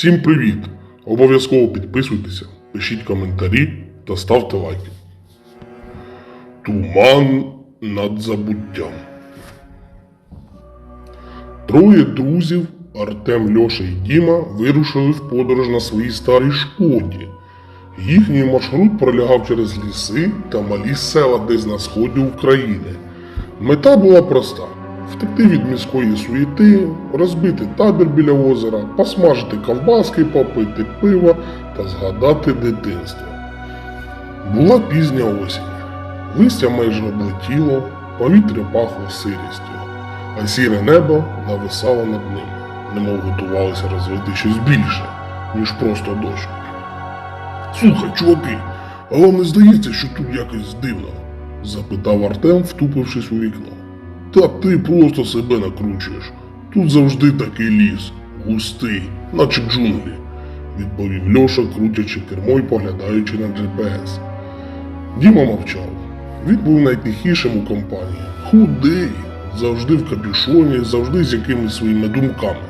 Всім привіт! Обов'язково підписуйтеся, пишіть коментарі та ставте лайки. Туман над забуттям. Троє друзів Артем, Льоша і Діма вирушили в подорож на своїй старій шкоді. Їхній маршрут пролягав через ліси та малі села десь на сході України. Мета була проста: втекти від міської суєти, розбити табір біля озера, посмажити ковбаски, попити пива та згадати дитинство. Була пізня осінь. Листя майже облетіло, повітря пахло сирістю, а сіре небо нависало над ним, немов готувалося розвити щось більше, ніж просто дощ. Слухай, чуваки, а вам не здається, що тут якось дивно? запитав Артем, втупившись у вікно. Та ти просто себе накручуєш. Тут завжди такий ліс, густий, наче джунглі, відповів Льоша, крутячи кермо й поглядаючи на GPS. Діма мовчав. Він був найтихішим у компанії. Худий, завжди в капюшоні, завжди з якимись своїми думками.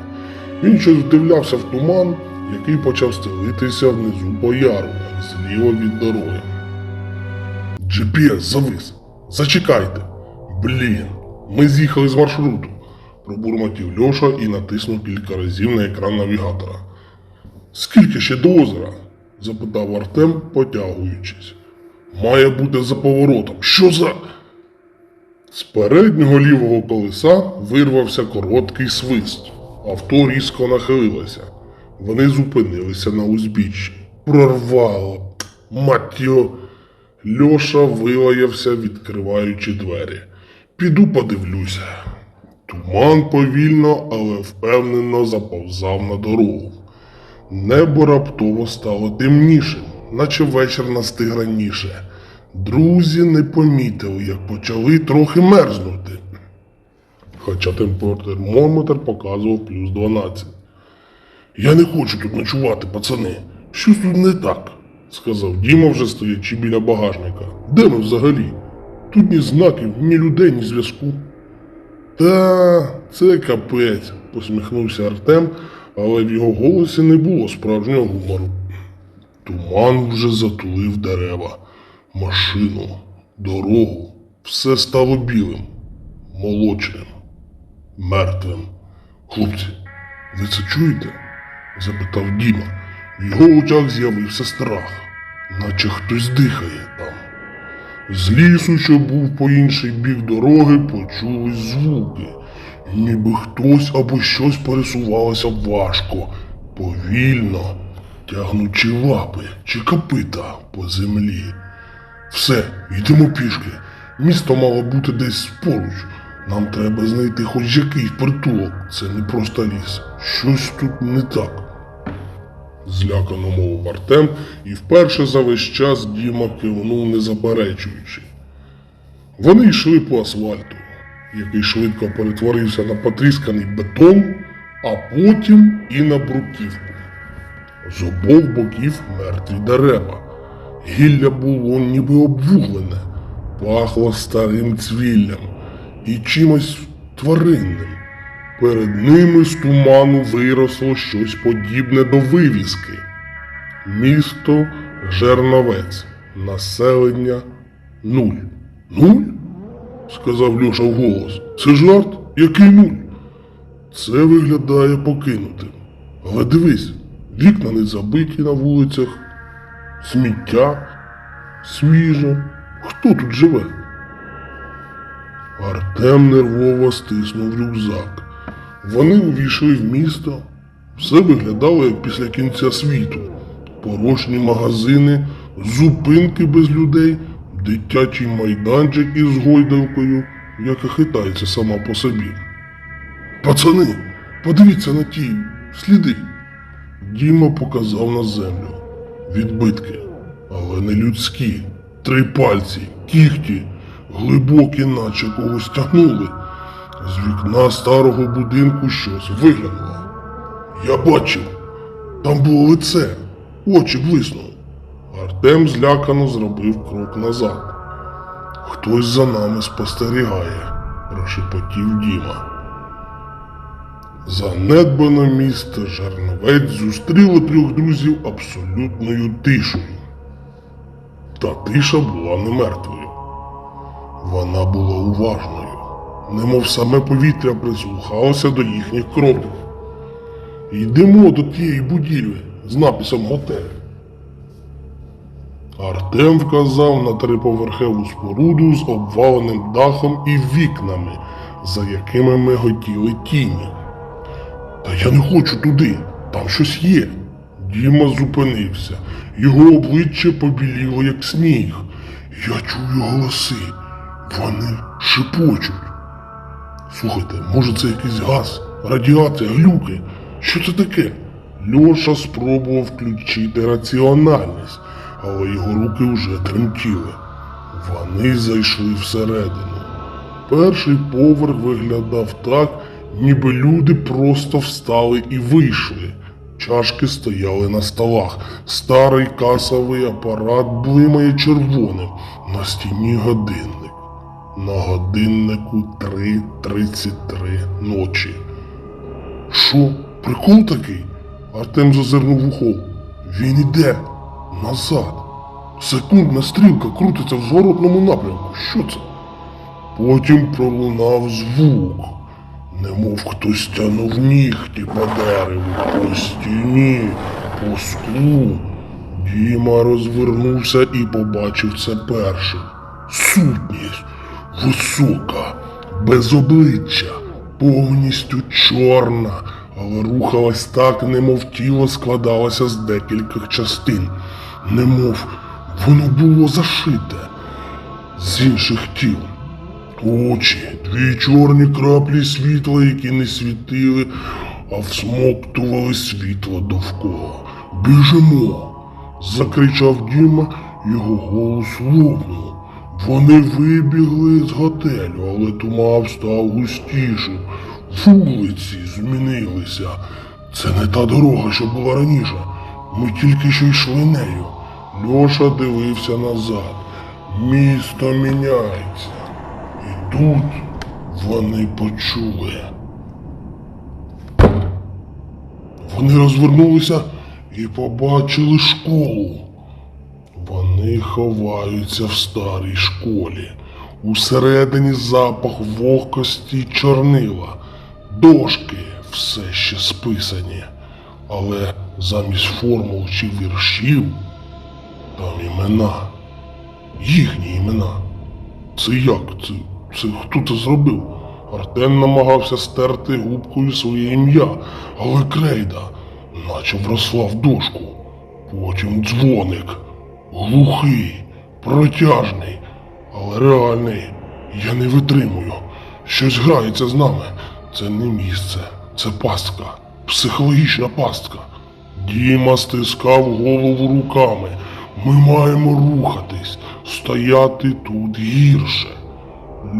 Він щось вдивлявся в туман, який почав стелитися внизу по яру, зліва від дороги. GPS завис. Зачекайте. Блін, ми з'їхали з маршруту. Пробурмотів Льоша і натиснув кілька разів на екран навігатора. Скільки ще до озера? запитав Артем, потягуючись. Має бути за поворотом. Що за. З переднього лівого колеса вирвався короткий свист. Авто різко нахилилося. Вони зупинилися на узбіччі. Прорвало. Мать. Льоша вилаявся, відкриваючи двері. Піду подивлюся. Туман повільно, але впевнено заповзав на дорогу. Небо раптово стало темнішим, наче вечір настиг раніше. Друзі не помітили, як почали трохи мерзнути. Хоча термометр показував плюс 12. Я не хочу тут ночувати, пацани. Щось тут не так, сказав Діма, вже стоячи біля багажника. Де ми взагалі? Тут ні знаків, ні людей, ні зв'язку. Та, це капець, посміхнувся Артем, але в його голосі не було справжнього гумору. Туман вже затулив дерева, машину, дорогу. Все стало білим, молочним, мертвим. Хлопці, ви це чуєте? запитав Діма. В його очах з'явився страх, наче хтось дихає там. З лісу, що був по інший бік дороги, почулись звуки, ніби хтось або щось пересувалося важко, повільно, тягнучи лапи чи копита по землі. Все, йдемо пішки. Місто мало бути десь поруч. Нам треба знайти хоч якийсь притулок. Це не просто ліс. Щось тут не так. Злякано мовив Артем, і вперше за весь час Діма кивнув, не заперечуючи. Вони йшли по асфальту, який швидко перетворився на потрісканий бетон, а потім і на бруківку. З обох боків мертві дерева. Гілля було ніби обвуглене, пахло старим цвіллям і чимось тваринним. Перед ними з туману виросло щось подібне до вивіски. Місто Жерновець. Населення нуль. Нуль? сказав Льоша вголос. Це жарт? Який нуль? Це виглядає покинутим. Але дивись, вікна не забиті на вулицях, сміття, свіже. Хто тут живе? Артем нервово стиснув рюкзак. Вони увійшли в місто. Все виглядало як після кінця світу. Порожні магазини, зупинки без людей, дитячий майданчик із гойдалкою, яка хитається сама по собі. Пацани, подивіться на ті сліди. Діма показав на землю. Відбитки, але не людські. Три пальці, кіхті, глибокі, наче когось тягнули. З вікна старого будинку щось виглянуло. Я бачив, там було лице, очі блиснули. Артем злякано зробив крок назад. Хтось за нами спостерігає, прошепотів Діма. Занедбане місто Жерновець зустріло трьох друзів абсолютною тишею. Та тиша була не мертвою. Вона була уважною, немов саме повітря прислухалося до їхніх кроків. Йдемо до тієї будівлі з написом готель. Артем вказав на триповерхову споруду з обваленим дахом і вікнами, за якими миготіли тіні. Та я не хочу туди, там щось є. Діма зупинився. Його обличчя побіліло, як сніг. Я чую голоси. Вони шепочуть. Слухайте, може це якийсь газ, радіація, глюки? Що це таке? Льоша спробував включити раціональність, але його руки вже тремтіли. Вони зайшли всередину. Перший поверх виглядав так, ніби люди просто встали і вийшли. Чашки стояли на столах. Старий касовий апарат блимає червоним. На стіні годинник. На годиннику 3.33 ночі. Що, прикол такий? Артем зазирнув у хол. Він іде назад. Секундна стрілка крутиться в зворотному напрямку. Що це? Потім пролунав звук, немов хтось тянув нігті по дереву, по стіні, по склу. Діма розвернувся і побачив це першим. Сутність висока, без обличчя, повністю чорна, але рухалась так, немов тіло складалося з декількох частин, немов воно було зашите з інших тіл. Очі, дві чорні краплі світла, які не світили, а всмоктували світло довкола. Біжимо. закричав Діма, його голос лопнув. Вони вибігли з готелю, але туман став густішим. Вулиці змінилися. Це не та дорога, що була раніше. Ми тільки що йшли нею. Льоша дивився назад. Місто міняється. І тут вони почули. Вони розвернулися і побачили школу. Вони ховаються в старій школі. Усередині запах вогкості й чорнила. Дошки все ще списані. Але замість формул чи віршів там імена. Їхні імена. Це як? Це, це хто це зробив? Артем намагався стерти губкою своє ім'я, але крейда, наче вросла в дошку. Потім дзвоник. Глухий, протяжний, але реальний. Я не витримую. Щось грається з нами. Це не місце, це пастка, психологічна пастка. Діма стискав голову руками. Ми маємо рухатись, стояти тут гірше.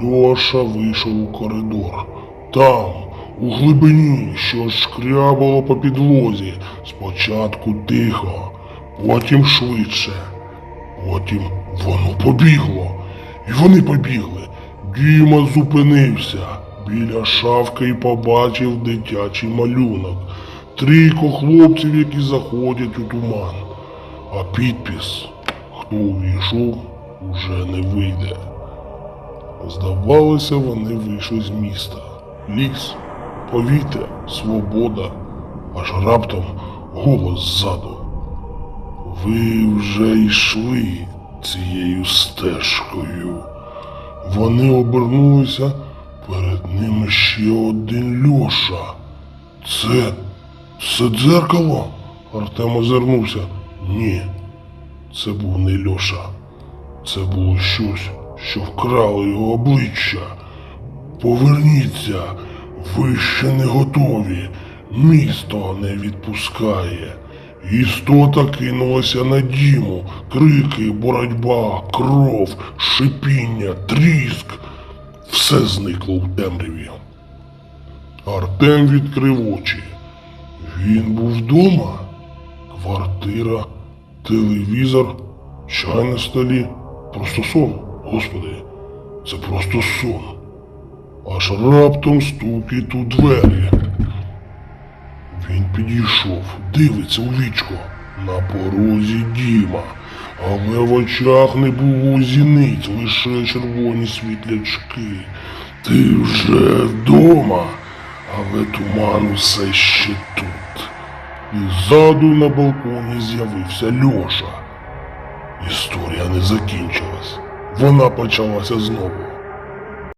Льоша вийшов у коридор. Там, у глибині, щось шкрябало по підлозі. Спочатку тихо, потім швидше. Потім воно побігло. І вони побігли. Діма зупинився біля шафки і побачив дитячий малюнок. Трійко хлопців, які заходять у туман. А підпис, хто увійшов, уже не вийде. Здавалося, вони вийшли з міста. Ліс, повітря, свобода, аж раптом голос ззаду. Ви вже йшли цією стежкою. Вони обернулися, перед ними ще один Льоша. Це. це дзеркало? Артем озирнувся. Ні, це був не Льоша. Це було щось, що вкрало його обличчя. Поверніться, ви ще не готові. Місто не відпускає. Істота кинулася на Діму. Крики, боротьба, кров, шипіння, тріск. Все зникло в темряві. Артем відкрив очі. Він був вдома. Квартира, телевізор, чай на столі. Просто сон, господи. Це просто сон. Аж раптом стукіт у двері. Він підійшов, дивиться у вічко. На порозі Діма, але в очах не було зіниць, лише червоні світлячки. Ти вже вдома, але туман усе ще тут. І ззаду на балконі з'явився Льоша. Історія не закінчилась. Вона почалася знову.